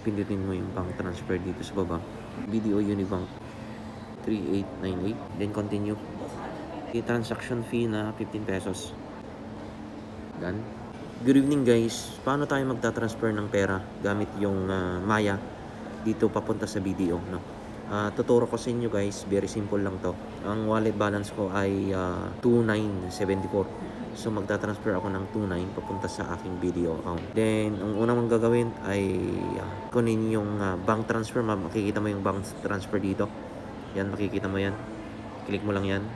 Pindutin mo yung bank transfer dito sa baba. BDO Unibank 3898. Then continue. Yung transaction fee na 15 pesos. Done. Good evening guys. Paano tayo magta-transfer ng pera gamit yung ah, Maya dito papunta sa BDO, no? Ah, tuturo ko sa inyo guys, very simple lang to. Ang wallet balance ko ay ah, 2974. So magta-transfer ako ng 29 papunta sa aking BDO account. Then ang una mong gagawin ay ah, kunin yung ah, bank transfer, Ma- makikita mo yung bank transfer dito. Yan makikita mo yan. Click mo lang yan.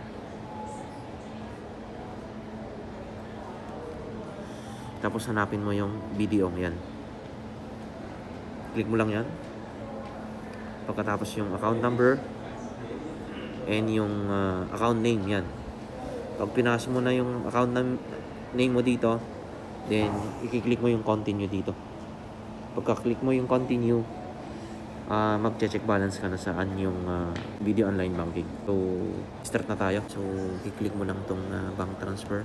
Tapos hanapin mo yung BDO yan. Click mo lang yan. Pagkatapos yung account number and yung ah, account name yan. Pag pinasa mo na yung account nam- name mo dito, then i-click mo yung continue dito. Pagka-click mo yung continue, ah mag-check balance ka na saan yung ah, video online banking. So, start na tayo. So, i-click mo lang tong ah, bank transfer.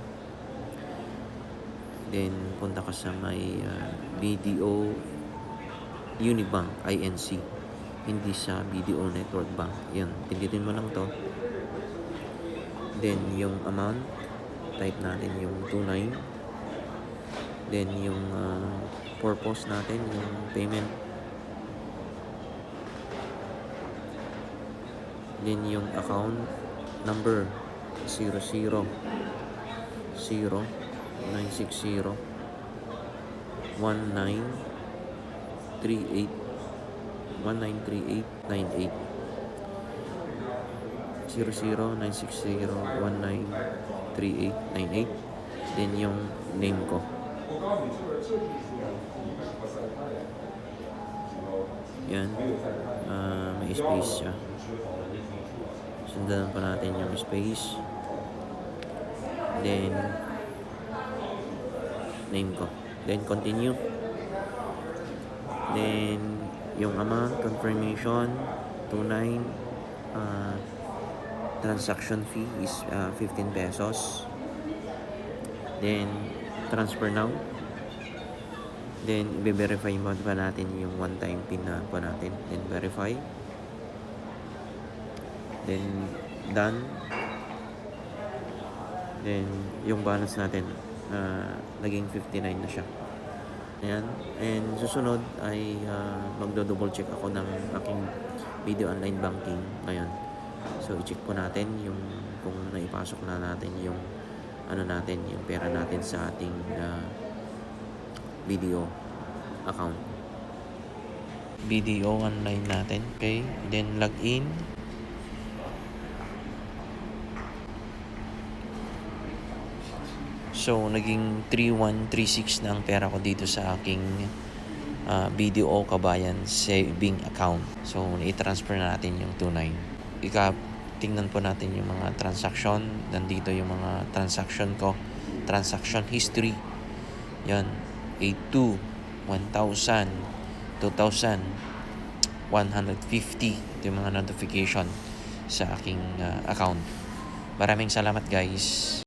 Then, punta ka sa may ah, BDO Unibank INC. Hindi sa BDO Network Bank. Yan, pindutin mo lang to. Then, yung amount, type natin yung 29. Then, yung ah, purpose natin, yung payment. Then, yung account number, 00 0 960 1938 193898 00-960-193898 Then yung name ko. Yan. Ah, May space siya. Sundan pa natin yung space. Then name ko. Then continue. Then yung amount, confirmation, 29, uh, transaction fee is uh, 15 pesos. Then transfer now. Then i-verify mo pa natin yung one time pin na pa natin. Then verify. Then done. Then yung balance natin uh, naging 59 na siya. Ayan. And susunod ay uh, magdo-double check ako ng aking video online banking ngayon. So i-check po natin yung kung naipasok na natin yung ano natin, yung pera natin sa ating uh, video account. Video online natin. Okay. Then log in. So, naging 3136 na ang pera ko dito sa aking ah, BDO Kabayan saving account. So, i-transfer na natin yung 29. Ika, tingnan po natin yung mga transaction. Nandito yung mga transaction ko. Transaction history. Yan. 82, 1,000, 2,000, 150. Ito yung mga notification sa aking ah, account. Maraming salamat guys.